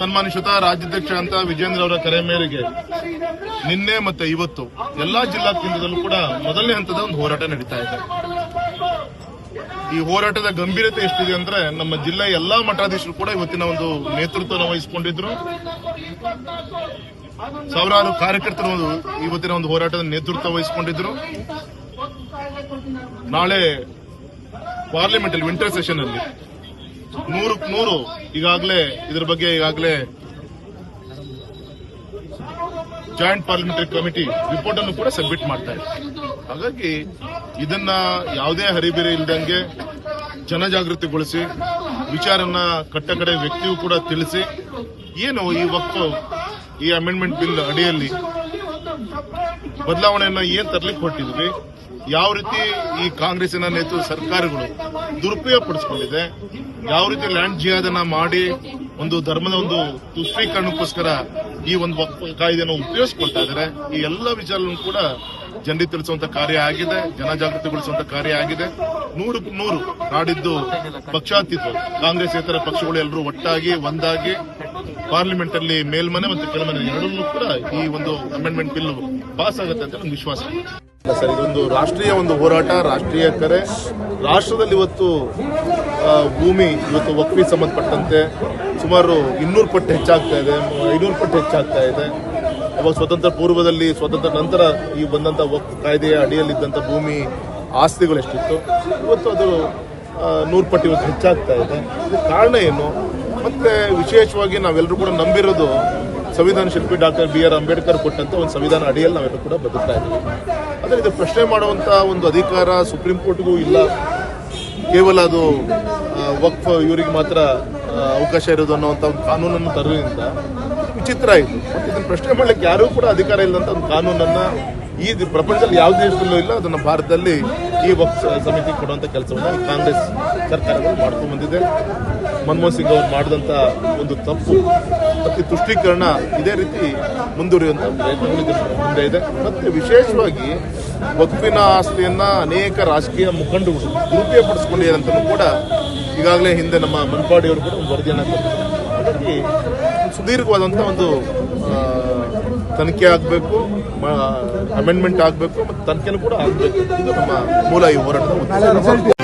ಸನ್ಮಾನಿಸುತ್ತ ರಾಜ್ಯಾಧ್ಯಕ್ಷ ಅಂತ ವಿಜೇಂದ್ರ ಅವರ ಕರೆ ಮೇರೆಗೆ ನಿನ್ನೆ ಮತ್ತೆ ಇವತ್ತು ಎಲ್ಲಾ ಜಿಲ್ಲಾ ಕೇಂದ್ರದಲ್ಲೂ ಕೂಡ ಮೊದಲನೇ ಹಂತದ ಒಂದು ಹೋರಾಟ ನಡೀತಾ ಇದೆ. ಈ ಹೋರಾಟದ ಗಂಭೀರತೆ ಎಷ್ಟಿದೆ ಅಂದ್ರೆ ನಮ್ಮ ಜಿಲ್ಲೆಯ ಎಲ್ಲಾ ಮಠಾಧೀಶರು ಕೂಡ ಇವತ್ತಿನ ಒಂದು ನೇತೃತ್ವವನ್ನು ವಹಿಸಿಕೊಂಡಿದ್ರು. ಸಾವಿರಾರು ಕಾರ್ಯಕರ್ತರು ಇವತ್ತಿನ ಒಂದು ಹೋರಾಟದ ನೇತೃತ್ವ ವಹಿಸಿಕೊಂಡಿದ್ರು. ನಾಳೆ ಪಾರ್ಲಿಮೆಂಟ್ ಅಲ್ಲಿ ವಿಂಟರ್ ಸೆಷನ್ ಅಲ್ಲಿ ನೂರಕ್ಕೆ ನೂರು. ಈಗಾಗಲೇ, ಇದರ ಬಗ್ಗೆ ಈಗಾಗಲೇ ಜಾಯಿಂಟ್ ಪಾರ್ಲಿಮೆಂಟರಿ ಕಮಿಟಿ ರಿಪೋರ್ಟ್ ಅನ್ನು ಕೂಡ ಸಬ್ಮಿಟ್ ಮಾಡ್ತಾ ಇದೆ. ಹಾಗಾಗಿ ಇದನ್ನ ಯಾವುದೇ ಹರಿಬಿರಿ ಇಲ್ದಂಗೆ ಜನಜಾಗೃತಿಗೊಳಿಸಿ ವಿಚಾರನ ಕಟ್ಟ ಕಡೆ ವ್ಯಕ್ತಿಯು ಕೂಡ ತಿಳಿಸಿ, ಏನು ಈ ವಕ್ತು, ಈ ಅಮೆಂಡ್ಮೆಂಟ್ ಬಿಲ್ ಅಡಿಯಲ್ಲಿ ಬದಲಾವಣೆಯನ್ನ ಏನ್ ತರ್ಲಿಕ್ಕೆ ಹೊರಟಿದ್ವಿ ಯಾವ ರೀತಿ ಈ ಕಾಂಗ್ರೆಸ್ಸಿನ ನೇತೃತ್ವ ಸರ್ಕಾರಗಳು ದುರುಪಯೋಗ ಪಡಿಸ್ಕೊಂಡಿದೆ ಯಾವ ರೀತಿ ಲ್ಯಾಂಡ್ ಜಿಯಾದನ್ನ ಮಾಡಿ ಒಂದು ಧರ್ಮದ ಒಂದು ತುಷ್ಟೀಕರಣಕ್ಕೋಸ್ಕರ ಈ ಒಂದು ಕಾಯ್ದೆಯನ್ನು ಉಪಯೋಗಿಸ್ಕೊಳ್ತಾ ಇದ್ದಾರೆ, ಈ ಎಲ್ಲ ವಿಚಾರಗಳನ್ನು ಕೂಡ ಜನರಿಗೆ ತಿಳಿಸುವಂತ ಕಾರ್ಯ ಆಗಿದೆ, ಜನಜಾಗೃತಿಗೊಳಿಸುವಂತ ಕಾರ್ಯ ಆಗಿದೆ ನೂರು ನೂರು ನಾಡಿದ್ದು ಪಕ್ಷಾತೀತ ಕಾಂಗ್ರೆಸ್ ಇತರ ಪಕ್ಷಗಳು ಎಲ್ಲರೂ ಒಟ್ಟಾಗಿ, ಒಂದಾಗಿ ಪಾರ್ಲಿಮೆಂಟ್ ಅಲ್ಲಿ ಮೇಲ್ಮನೆ ಮತ್ತು ಕೆಳಮನೆ ಎರಡನ್ನೂ ಕೂಡ ಈ ಒಂದು ಅಮೆಂಡ್ಮೆಂಟ್ ಬಿಲ್ ಪಾಸ್ ಆಗುತ್ತೆ ಅಂತ ನಮ್ಗೆ ವಿಶ್ವಾಸ. ಸರ್, ಇದೊಂದು ರಾಷ್ಟ್ರೀಯ ಒಂದು ಹೋರಾಟ, ರಾಷ್ಟ್ರೀಯ ಕರೆ. ರಾಷ್ಟ್ರದಲ್ಲಿ ಇವತ್ತು ಭೂಮಿ, ಇವತ್ತು ವಕ್ಫಿ ಸಂಬಂಧಪಟ್ಟಂತೆ ಸುಮಾರು ಇನ್ನೂರು ಪಟ್ಟು ಹೆಚ್ಚಾಗ್ತಾ ಇದೆ, ಐನೂರು ಪಟ್ಟು ಹೆಚ್ಚಾಗ್ತಾ ಇದೆ. ಅವಾಗ ಸ್ವತಂತ್ರ ಪೂರ್ವದಲ್ಲಿ, ಸ್ವತಂತ್ರ ನಂತರ ಈ ಬಂದಂಥ ವಕ್ಫ್ ಕಾಯ್ದೆಯ ಅಡಿಯಲ್ಲಿದ್ದಂಥ ಭೂಮಿ ಆಸ್ತಿಗಳು ಎಷ್ಟಿತ್ತು, ಇವತ್ತು ಅದು ನೂರು ಪಟ್ಟು ಇವತ್ತು ಹೆಚ್ಚಾಗ್ತಾ ಇದೆ. ಕಾರಣ ಏನು? ಮತ್ತು ವಿಶೇಷವಾಗಿ ನಾವೆಲ್ಲರೂ ಕೂಡ ನಂಬಿರೋದು ಸಂವಿಧಾನ ಶಿಲ್ಪಿ ಡಾಕ್ಟರ್ ಬಿ ಆರ್ ಅಂಬೇಡ್ಕರ್ ಕೊಟ್ಟಂತ ಒಂದು ಸಂವಿಧಾನ ಅಡಿಯಲ್ಲಿ ನಾವೆಲ್ಲರೂ ಕೂಡ ಬದುಕ್ತಾ ಇದ್ದೀವಿ. ಆದರೆ ಇದು ಪ್ರಶ್ನೆ ಮಾಡುವಂತ ಒಂದು ಅಧಿಕಾರ ಸುಪ್ರೀಂ ಕೋರ್ಟ್ಗೂ ಇಲ್ಲ. ಕೇವಲ ಅದು ವಕ್ಫ್ ಇವರಿಗೆ ಮಾತ್ರ ಅವಕಾಶ ಇರೋದು ಅನ್ನೋವಂಥ ಒಂದು ಕಾನೂನನ್ನು ತರೋದ್ರಿಂದ ವಿಚಿತ್ರ ಇದು. ಮತ್ತು ಇದನ್ನು ಪ್ರಶ್ನೆ ಮಾಡಲಿಕ್ಕೆ ಯಾರೂ ಕೂಡ ಅಧಿಕಾರ ಇಲ್ಲದಂತ ಒಂದು ಕಾನೂನನ್ನ ಈ ಪ್ರಪಂಚದಲ್ಲಿ ಯಾವ ದೇಶದಲ್ಲೂ ಇಲ್ಲ, ಅದನ್ನು ಭಾರತದಲ್ಲಿ ಈ ವಕ್ಸ್ ಸಮಿತಿ ಕೊಡುವಂತ ಕೆಲಸವನ್ನು ಕಾಂಗ್ರೆಸ್ ಸರ್ಕಾರಗಳು ಮಾಡ್ಕೊಂಡು ಬಂದಿದೆ. ಮನಮೋಹನ್ ಸಿಂಗ್ ಅವರು ಮಾಡಿದಂತ ಒಂದು ತಪ್ಪು ಮತ್ತು ತುಷ್ಟೀಕರಣ ಇದೇ ರೀತಿ ಮುಂದುವರಿಯುವಂಥ ಮುಂದೆ ಇದೆ. ಮತ್ತೆ ವಿಶೇಷವಾಗಿ ವಕ್ಫಿನ ಆಸ್ತಿಯನ್ನ ಅನೇಕ ರಾಜಕೀಯ ಮುಖಂಡರು ದುರುಪಯೋಗ ಪಡಿಸ್ಕೊಂಡಿದ್ದಾರೆ ಅಂತಲೂ ಕೂಡ ಈಗಾಗಲೇ ಹಿಂದೆ ನಮ್ಮ ಮನ್ಪಾಡಿಯವರು ಕೂಡ ಒಂದು ವರದಿಯನ್ನು ಕೊಟ್ಟಿದ್ದಾರೆ. ಹಾಗಾಗಿ ಸುದೀರ್ಘವಾದಂತ ಒಂದು ತನಿಖೆ ಆಗಬೇಕು ಅಮೆಂಡ್ಮೆಂಟ್ ಆಗಬೇಕು, ಮತ್ತು ತನಿಖೆನೂ ಕೂಡ ಆಗಬೇಕು. ಇದು ನಮ್ಮ ಮೂಲ ಈ ಹೋರಾಟದ